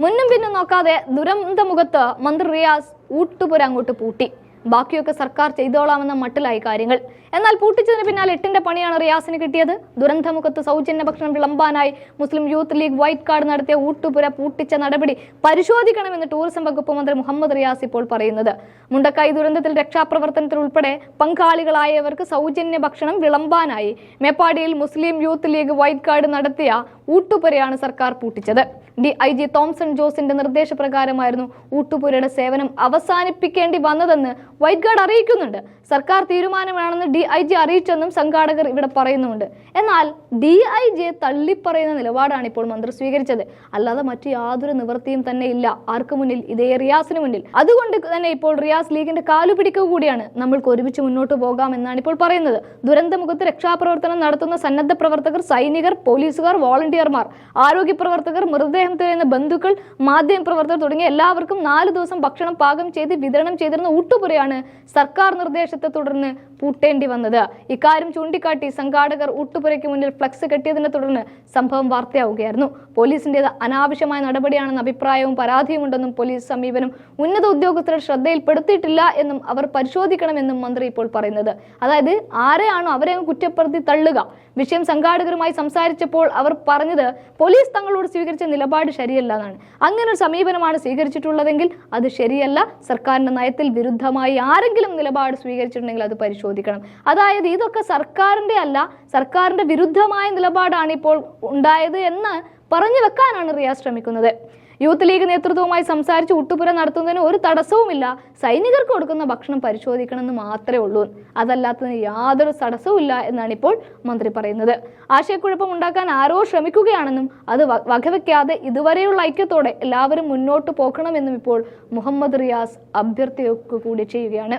മുന്നും പിന്നും നോക്കാതെ ദുരന്തമുഖത്ത് മന്ത്രി റിയാസ് ഊട്ടുപുര അങ്ങോട്ട് പൂട്ടി. ബാക്കിയൊക്കെ സർക്കാർ ചെയ്തോളാമെന്ന മട്ടിലായി കാര്യങ്ങൾ. എന്നാൽ പൂട്ടിച്ചതിന് പിന്നാലെ എട്ടിന്റെ പണിയാണ് റിയാസിന് കിട്ടിയത്. ദുരന്തമുഖത്ത് സൗജന്യ ഭക്ഷണം വിളമ്പാനായി മുസ്ലിം യൂത്ത് ലീഗ് വൈറ്റ് കാർഡ് നടത്തിയ ഊട്ടുപുര പൂട്ടിച്ച നടപടി പരിശോധിക്കണമെന്ന് ടൂറിസം വകുപ്പ് മന്ത്രി മുഹമ്മദ് റിയാസ് ഇപ്പോൾ പറയുന്നത്. മുണ്ടക്കായി ദുരന്തത്തിൽ രക്ഷാപ്രവർത്തനത്തിൽ ഉൾപ്പെടെ പങ്കാളികളായവർക്ക് സൗജന്യ ഭക്ഷണം വിളമ്പാനായി മേപ്പാടിയിൽ മുസ്ലിം യൂത്ത് ലീഗ് വൈറ്റ് കാർഡ് നടത്തിയ ഊട്ടുപുരയാണ് സർക്കാർ പൂട്ടിച്ചത്. ഡി ഐ ജി തോംസൺ ജോസിന്റെ നിർദ്ദേശപ്രകാരമായിരുന്നു ഊട്ടുപുരയുടെ സേവനം അവസാനിപ്പിക്കേണ്ടി വന്നതെന്ന് വൈറ്റ് ഗാർഡ് അറിയിക്കുന്നുണ്ട്. സർക്കാർ തീരുമാനമാണെന്ന് ഡി ഐ ജി അറിയിച്ചെന്നും സംഘാടകർ ഇവിടെ പറയുന്നുണ്ട് എന്നാൽ ഡി ഐ ജിയെ തള്ളിപ്പറയുന്ന നിലപാടാണ് ഇപ്പോൾ മന്ത്രി സ്വീകരിച്ചത്. അല്ലാതെ മറ്റു യാതൊരു നിവൃത്തിയും തന്നെ ഇല്ല. ആർക്ക് മുന്നിൽ? ഇതേ റിയാസിന് മുന്നിൽ. അതുകൊണ്ട് തന്നെ ഇപ്പോൾ റിയാസ് ലീഗിന്റെ കാലു പിടിക്കുക കൂടിയാണ്. നമ്മൾക്ക് ഒരുമിച്ച് മുന്നോട്ട് പോകാം എന്നാണ് ഇപ്പോൾ പറയുന്നത്. ദുരന്തമുഖത്ത് രക്ഷാപ്രവർത്തനം നടത്തുന്ന സന്നദ്ധ പ്രവർത്തകർ സൈനികർ പോലീസുകാർ വോളണ്ടിയർമാർ ആരോഗ്യ പ്രവർത്തകർ മൃതദേഹം തിരയുന്ന ബന്ധുക്കൾ മാധ്യമ പ്രവർത്തകർ തുടങ്ങിയ എല്ലാവർക്കും നാല് ദിവസം ഭക്ഷണം പാകം ചെയ്ത് വിതരണം ചെയ്തിരുന്ന ഊട്ടുപുരയാണ് സർക്കാർ നിർദ്ദേശത്തെ തുടർന്ന് പൂട്ടേണ്ടി വന്നത്. ഇക്കാര്യം ചൂണ്ടിക്കാട്ടി സംഘാടകർ ഊട്ടുപുരയ്ക്ക് മുന്നിൽ ഫ്ലക്സ് കെട്ടിയതിനെ തുടർന്ന് സംഭവം വാർത്തയാവുകയായിരുന്നു. പോലീസിന്റേത് അനാവശ്യമായ നടപടിയാണെന്ന അഭിപ്രായവും പരാതിയുമുണ്ടെന്നും പോലീസ് സമീപനം ഉന്നത ഉദ്യോഗസ്ഥരുടെ ശ്രദ്ധയിൽപ്പെടുത്തിയിട്ടില്ല എന്നും അവർ പരിശോധിക്കണമെന്നും മന്ത്രി ഇപ്പോൾ പറയുന്നത്. അതായത് ആരെയാണോ അവരെ കുറ്റപ്പെടുത്തി തള്ളുക. വിഷയം സംഘാടകരുമായി സംസാരിച്ചപ്പോൾ അവർ പറഞ്ഞത് പോലീസ് തങ്ങളോട് സ്വീകരിച്ച നിലപാട് ശരിയല്ല എന്നാണ്. അങ്ങനെ ഒരു സമീപനമാണ് സ്വീകരിച്ചിട്ടുള്ളതെങ്കിൽ അത് ശരിയല്ല. സർക്കാരിന്റെ നയത്തിൽ വിരുദ്ധമായി ആരെങ്കിലും നിലപാട് സ്വീകരിച്ചിട്ടുണ്ടെങ്കിൽ അത് പരിശോധിക്കണം. അതായത് ഇതൊക്കെ സർക്കാരിന്റെ അല്ല സർക്കാരിന്റെ വിരുദ്ധമായ നിലപാടാണ് ഇപ്പോൾ ഉണ്ടായത് എന്ന് പറഞ്ഞു വെക്കാനാണ് റിയാസ് ശ്രമിക്കുന്നത്. യൂത്ത് ലീഗ് നേതൃത്വവുമായി സംസാരിച്ച് ഉട്ടുപുര നടത്തുന്നതിന് ഒരു തടസ്സവുമില്ല. സൈനികർക്ക് കൊടുക്കുന്ന ഭക്ഷണം പരിശോധിക്കണമെന്ന് മാത്രമേ ഉള്ളൂ. അതല്ലാത്തതിന് യാതൊരു തടസ്സവും ഇല്ല എന്നാണ് ഇപ്പോൾ മന്ത്രി പറയുന്നത്. ആശയക്കുഴപ്പം ഉണ്ടാക്കാൻ ആരോ ശ്രമിക്കുകയാണെന്നും അത് വകവെക്കാതെ ഇതുവരെയുള്ള ഐക്യത്തോടെ എല്ലാവരും മുന്നോട്ട് പോകണമെന്നും ഇപ്പോൾ മുഹമ്മദ് റിയാസ് അഭ്യർത്ഥിക്കുക കൂടി ചെയ്യുകയാണ്.